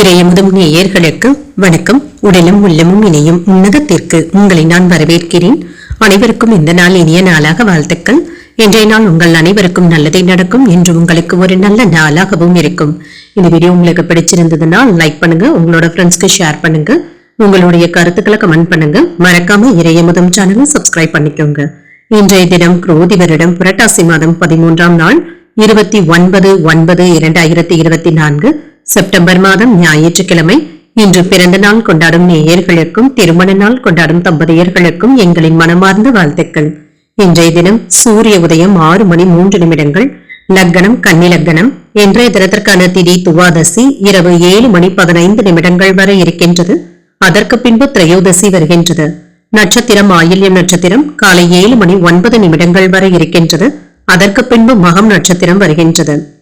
இறையமுதும் நேயர்களுக்கு வணக்கம். உடலும் உள்ளமும் இணையும் உன்னதத்திற்கு உங்களை நான் வரவேற்கிறேன். அனைவருக்கும் இந்த நாள் இனிய நாளாக வாழ்த்துக்கள். இன்றைய நாள் உங்கள் அனைவருக்கும் நல்லதே நடக்கும் என்று உங்களுக்கு ஒரு நல்ல நாளாகவும் இருக்கும். இந்த வீடியோ உங்களுக்கு பிடிச்சிருந்ததுன்னா லைக் பண்ணுங்க உங்களோட ஃப்ரெண்ட்ஸ்க்கு ஷேர் பண்ணுங்க உங்களுடைய கருத்துக்களை கமெண்ட் பண்ணுங்க. மறக்காம இறையமுதம் சேனலை சப்ஸ்கிரைப் பண்ணிக்கோங்க. இன்றைய தினம் குரோதி வருடம் புரட்டாசி மாதம் பதிமூன்றாம் நாள் இருபத்தி ஒன்பது ஒன்பது இரண்டாயிரத்தி இருபத்தி நான்கு. செப்டம்பர் மாதம் ஞாயிற்றுக்கிழமை. இன்று பிறந்த நாள் கொண்டாடும் நேயர்களுக்கும் திருமண நாள் கொண்டாடும் தம்பதியர்களுக்கும் எங்களின் மனமார்ந்த வாழ்த்துக்கள். இன்றைய தினம் சூரிய உதயம் ஆறு மணி மூன்று நிமிடங்கள். லக்னம் கன்னி இன்றைய தினத்திற்கான திதி துவாதசி இரவு ஏழு மணி பதினைந்து நிமிடங்கள் வரை இருக்கின்றது. அதற்கு பின்பு திரையோதசி வருகின்றது. நட்சத்திரம் ஆயில்யம் நட்சத்திரம் காலை ஏழு மணி ஒன்பது நிமிடங்கள் வரை இருக்கின்றது. அதற்கு பின்பு மகம் நட்சத்திரம் வருகின்றது.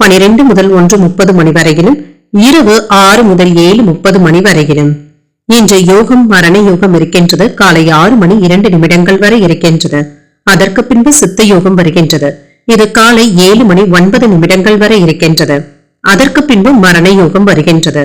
பனிரெண்டு முதல் ஒன்று முப்பது மணி வரையிலும் இரவு ஆறு முதல் ஏழு முப்பது மணி வரையிலும். இன்று யோகம் மரண யோகம் இருக்கின்றது. காலை ஆறு மணி இரண்டு நிமிடங்கள் வரை இருக்கின்றது. அதற்கு பின்பு சித்த யோகம் வருகின்றது. இது காலை ஏழு மணி ஒன்பது நிமிடங்கள் வரை இருக்கின்றது. அதற்கு பின்பு மரண யோகம் வருகின்றது.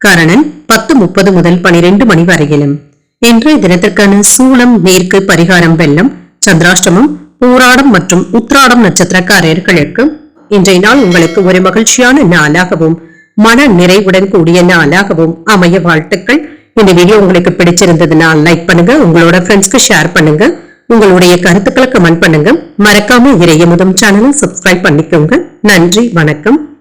கரணன் பத்து முப்பது முதல் பனிரெண்டு மணி வரையிலும். இன்றைய தினத்திற்கான சூளம் மேற்கு பரிகாரம் வெள்ளம் சந்திராஷ்டமம் பூராடம் மற்றும் உத்ராடம் நட்சத்திரக்காரர்களுக்கு இன்றைய நாள் உங்களுக்கு ஒரு மகிழ்ச்சியான நாளாகவும் மன நிறைவுடன் கூடிய நாளாகவும் அமைய வாழ்த்துக்கள். இந்த வீடியோ உங்களுக்கு பிடிச்சிருந்ததுன்னா லைக் பண்ணுங்க உங்களோட ஃப்ரெண்ட்ஸ்க்கு ஷேர் பண்ணுங்க உங்களுடைய கருத்துக்களை கமெண்ட் பண்ணுங்க. மறக்காம இறைய முதம் சேனலும் சப்ஸ்கிரைப் பண்ணிக்கோங்க. நன்றி வணக்கம்.